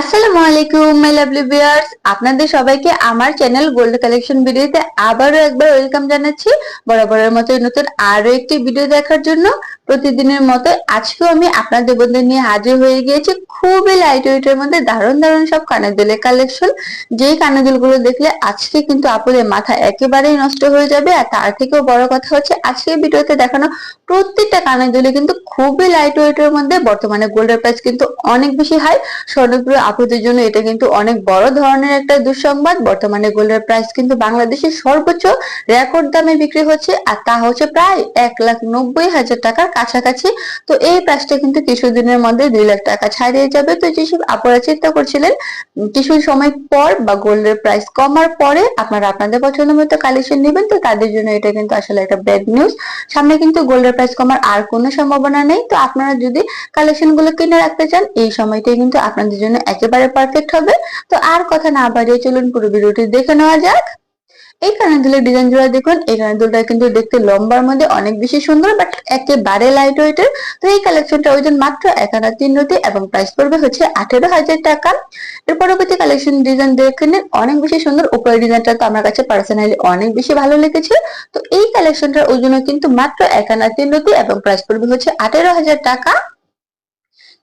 আসসালামু আলাইকুম my lovely viewers আপনাদের সবাইকে আমার চ্যানেল গোল্ড কালেকশন ভিডিওতে আবারও একবার ওয়েলকাম জানাচ্ছি। বরাবরের মতো নতুন আরও একটি ভিডিও দেখার জন্য। প্রতিদিনের মতো আজকেও আমি আপনাদের বন্ধু নিয়ে হাজির হয়ে গিয়েছি। খুবই লাইট ওয়েটের মধ্যে দারুণ দারুণ সব কানের দুলের কালেকশন যেই কানের দুলগুলো দেখলে আজকে কিন্তু আপুদের মাথা একেবারেই নষ্ট হয়ে যাবে। আর তার থেকেও বড় কথা হচ্ছে, আজকে ভিডিওতে দেখানো প্রত্যেকটা কানের দুলে কিন্তু খুবই লাইট ওয়েটের মধ্যে বর্তমানে গোল্ডের প্রাইস কিন্তু অনেক বেশি হাই স্বর্ণপ্রিয় আপুদের জন্য এটা কিন্তু অনেক বড় ধরনের একটা দুঃসংবাদ। বর্তমানে গোল্ডের প্রাইস কিন্তু বাংলাদেশের সর্বোচ্চ রেকর্ড দামে বিক্রি হচ্ছে, আর তা হচ্ছে প্রায় এক লাখ নব্বই হাজার টাকার কাছাকাছি। তো এই প্রাইসটা কিন্তু কিছুদিনের মধ্যে দুই লাখ টাকা ছাড়িয়ে যাবে। তো যেসব আপনারা চিন্তা করছিলেন কিছু সময় পর বা গোল্ডের প্রাইস কমার পরে আপনারা আপনাদের পছন্দ মতো কালেকশন নেবেন। তো তাদের জন্য এটা কিন্তু আসলে একটা ব্যাড নিউজ সামনে কিন্তু গোল্ডের প্রাইস কমার আর কোনো সম্ভাবনা নেই। তো আপনারা যদি কালেকশনগুলো কিনে রাখতে চান, এই সময়টাই কিন্তু আপনাদের জন্য একেবারে পারফেক্ট হবে। তো আর কথা না বাড়িয়ে চলুন পুরো ভিডিওটি দেখে নেওয়া যাক। এই কানের ডিজাইন জোড়া দেখুন। এই কানের দুলটা কিন্তু দেখতে লম্বার মধ্যে অনেক বেশি সুন্দর বাট একেবারে লাইট ওয়েটের তো এই কালেকশনটা ওজন মাত্র এক আনা তিন রতি এবং প্রাইস পড়বে হচ্ছে আঠেরো হাজার টাকা। এর পরবর্তী কালেকশন ডিজাইন দেখে নিন। অনেক বেশি সুন্দর। উপরের ডিজাইনটা তো আমার কাছে পার্সোনালি অনেক বেশি ভালো লেগেছে। তো এই কালেকশনটার ওজনও কিন্তু মাত্র এক আনা তিন রতি এবং প্রাইস পড়বে হচ্ছে আঠেরো হাজার টাকা।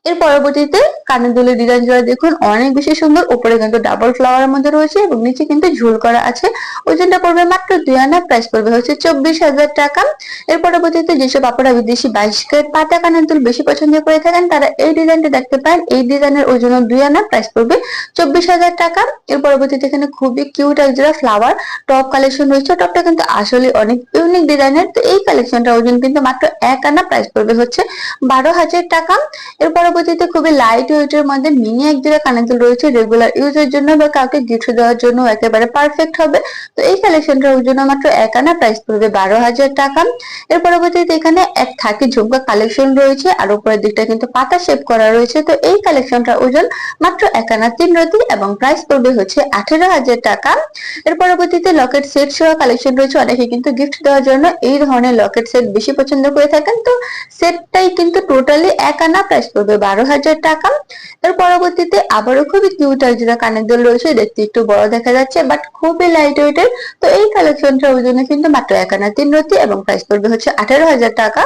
এর পরবর্তীতে কানের দুলের ডিজাইন জোড়া দেখুন। অনেক বেশি সুন্দর। উপরে কিন্তু ডাবল ফ্লাওয়ারের মধ্যে রয়েছে এবং নিচে কিন্তু ঝুল করা আছে। ওজনটা পড়বে মাত্র দুই আনা। প্রাইস পড়বে হচ্ছে চব্বিশ হাজার টাকা। এর পরবর্তীতে যেসব আপনারা বিদেশি বাইশ ক্যারেট পাতা কানের দুল বেশি পছন্দ করে থাকেন, তারা এই ডিজাইনটা দেখতে পান। এই ডিজাইনের ওজন দুই আনা। প্রাইস পড়বে চব্বিশ হাজার টাকা। এর পরবর্তীতে এখানে খুবই কিউট একজোড়া ফ্লাওয়ার টপ কালেকশন রয়েছে। টপটা কিন্তু আসলে অনেক ইউনিক ডিজাইনের তো এই কালেকশনটা ওজন কিন্তু মাত্র এক আনা। প্রাইস পড়বে হচ্ছে বারো হাজার টাকা। এর পরবর্তীতে খুবই লাইট ওয়েটের মধ্যে মিনি এক জোড়া কানের রয়েছে রেগুলার ইউজের জন্য বা কাউকে গিফট দেওয়ার জন্য একেবারে পারফেক্ট হবে। তো এই কালেকশনটার ওজন মাত্র এক আনা প্রাইস পড়বে বারো হাজার টাকা। এর পরবর্তীতে এখানে এক থাকি ঝুমকা কালেকশন রয়েছে, আর উপরের দিকটা কিন্তু পাতা শেপ করা রয়েছে। তো এই কালেকশনটার ওজন মাত্র এক আনা তিন রতি এবং প্রাইস পড়বে হচ্ছে আঠেরো হাজার টাকা। এর পরবর্তীতে লকেট সেট সহ কালেকশন রয়েছে, অনেকে কিন্তু গিফট দেওয়ার জন্য এই ধরনের লকেট সেট বেশি পছন্দ করে থাকেন। তো সেটটাই কিন্তু টোটালি এক আনা প্রাইস পড়বে বারো হাজার টাকা। এর পরবর্তীতে আবারও খুবই কিউট একজোড়া কানের দোল রয়েছে দেখতে একটু বড় দেখা যাচ্ছে বাট খুবই লাইট ওয়েটের তো এই কালেকশনটা ওই জন্য কিন্তু মাত্র এক আনা তিন রতি এবং প্রাইস পড়বে হচ্ছে আঠারো হাজার টাকা।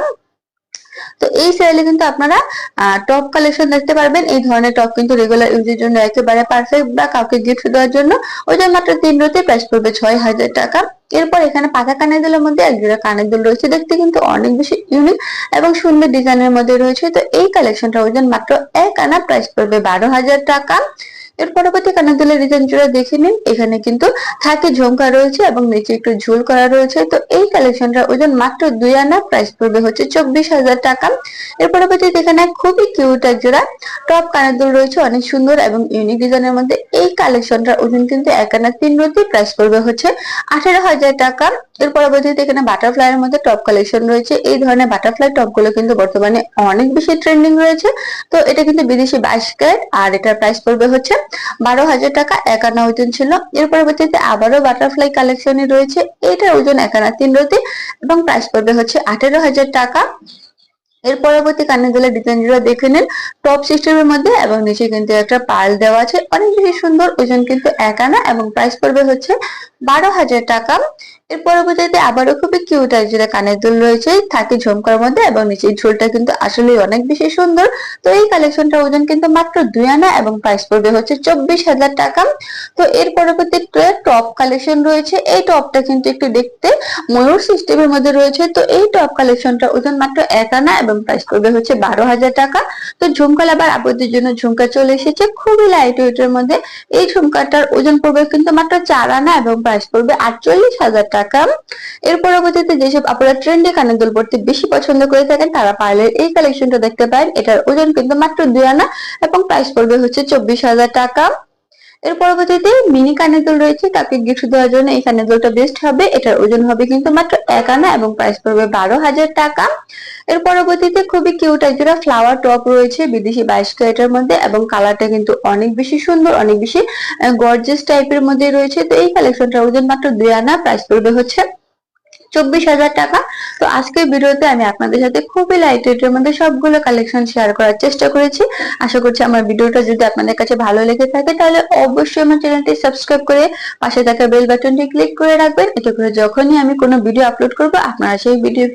তো এই সেলে কিন্তু আপনারা টপ কালেকশন দেখতে পারবেন। এই ধরনের টপ কিন্তু রেগুলার ইউজের জন্য একেবারে পারফেক্ট বা কাউকে গিফট দেওয়ার জন্য ওইটা মাত্র তিন রতি প্রাইস পড়বে ছয় হাজার টাকা। এরপর এখানে পাতা কানের দুলের মধ্যে এক জোড়া কানের দুল রয়েছে। দেখতে কিন্তু অনেক বেশি ইউনিক এবং সুন্দর ডিজাইনের মধ্যে রয়েছে। তো এই কালেকশনটা ওজন মাত্র এক আনা প্রাইস পড়বে বারো হাজার টাকা। এর পরবর্তী কানের দুলের ডিজাইন দেখে নিন। এখানে কিন্তু থাকে ঝুমকা রয়েছে এবং নিচে একটু ঝুল করা রয়েছে। তো এই কালেকশনটা ওজন মাত্র দুই আনা প্রাইস পড়বে হচ্ছে চব্বিশ হাজার টাকা। এর পরবর্তী এখানে খুবই কিউট এক জোড়া। টপ কানের দুল রয়েছে, অনেক সুন্দর এবং ইউনিক ডিজাইনের মধ্যে এই কালেকশনটার ওজন কিন্তু এক আনা তিন রতি প্রাইস পড়বে হচ্ছে আঠারো হাজার টাকা। এর পরবর্তীতে এখানে বাটারফ্লাই এর মধ্যে টপ কালেকশন রয়েছে। এই ধরনের বাটারফ্লাই টপগুলো কিন্তু বর্তমানে অনেক বেশি ট্রেন্ডিং রয়েছে। তো এটা কিন্তু বিদেশি বাইশ ক্যারেট আর এটার প্রাইস পড়বে হচ্ছে বারো হাজার টাকা, এক আনা ওজন ছিল। এর পরবর্তীতে আবারও বাটারফ্লাই কালেকশনে রয়েছে। এটার ওজন এক আনা তিন রতি এবং প্রাইস পড়বে হচ্ছে আঠেরো হাজার টাকা। এর পরবর্তী কানের ডিজাইনগুলো দেখে নিন। টপ সিস্টেমের মধ্যে এবং নিচে কিন্তু একটা পাল দেওয়া আছে। অনেক বেশি সুন্দর, ওজন কিন্তু এক আনা এবং প্রাইস পড়বে হচ্ছে বারো হাজার টাকা। এর পরবর্তীতে আবারও খুবই কিউট যেটা কানের দুল রয়েছে, থাকে ঝুমকার মধ্যে এবং নিচের ঝুলটা কিন্তু আসলে অনেক বেশি সুন্দর। তো এই কালেকশনটা ওজন কিন্তু মাত্র দুই আনা এবং প্রাইস পড়বে হচ্ছে চব্বিশ হাজার টাকা। তো এর পরবর্তী টপ কালেকশন রয়েছে, এই টপটা কিন্তু একটু দেখতে ময়ূর সিস্টেমের মধ্যে রয়েছে। তো এই টপ কালেকশনটা ওজন মাত্র এক আনা এবং প্রাইস পড়বে হচ্ছে বারো হাজার টাকা। তো ঝুমকা আবার আপুদের জন্য ঝুমকা চলে এসেছে খুবই লাইট ওয়েটের মধ্যে। এই ঝুমকাটার ওজন পড়বে কিন্তু মাত্র চার আনা এবং প্রাইস পড়বে আটচল্লিশ হাজার টাকা এর পরবর্তীতে যেসব আপনারা ট্রেন্ডে কানের দুল পড়তে বেশি পছন্দ করে থাকেন, তারা পার্লের এই কালেকশনটা দেখতে পারেন। এটার ওজন কিন্তু মাত্র দুই আনা এবং প্রাইস পড়বে হচ্ছে চব্বিশ হাজার টাকা। এর পরবর্তীতে মিনি কানের দুল রয়েছে তাকে গিফট দেওয়ার জন্য এই কানের দুলটা বেস্ট হবে। এটার ওজন হবে কিন্তু মাত্র এক আনা এবং প্রাইস পড়বে বারো হাজার টাকা। এর পরবর্তীতে খুবই কিউট একজোড়া ফ্লাওয়ার টপ রয়েছে, বিদেশি বাইশ ক্যারেটের মধ্যে এবং কালারটা কিন্তু অনেক বেশি সুন্দর, অনেক বেশি গর্জেস টাইপের মধ্যে রয়েছে। তো এই কালেকশনটার ওজন মাত্র দুই আনা প্রাইস পড়বে হচ্ছে চব্বিশ হাজার টাকা। তো আজকের ভিডিওতে আমি আপনাদের সাথে খুবই লাইট ওয়েটের মধ্যে সবগুলো কালেকশন শেয়ার করার চেষ্টা করেছি। আশা করছি আমার ভিডিওটা যদি আপনাদের কাছে ভালো লেগে থাকে, তাহলে অবশ্যই আমার চ্যানেলটি সাবস্ক্রাইব করে পাশে থাকা বেল বাটনটি ক্লিক করে রাখবেন। এতে করে যখনই আমি কোনো ভিডিও আপলোড করব, আপনারা সেই ভিডিও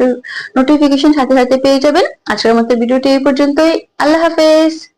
নোটিফিকেশন সাথে সাথে পেয়ে যাবেন। আজকের মতো ভিডিওটি এই পর্যন্তই। আল্লাহ হাফেজ!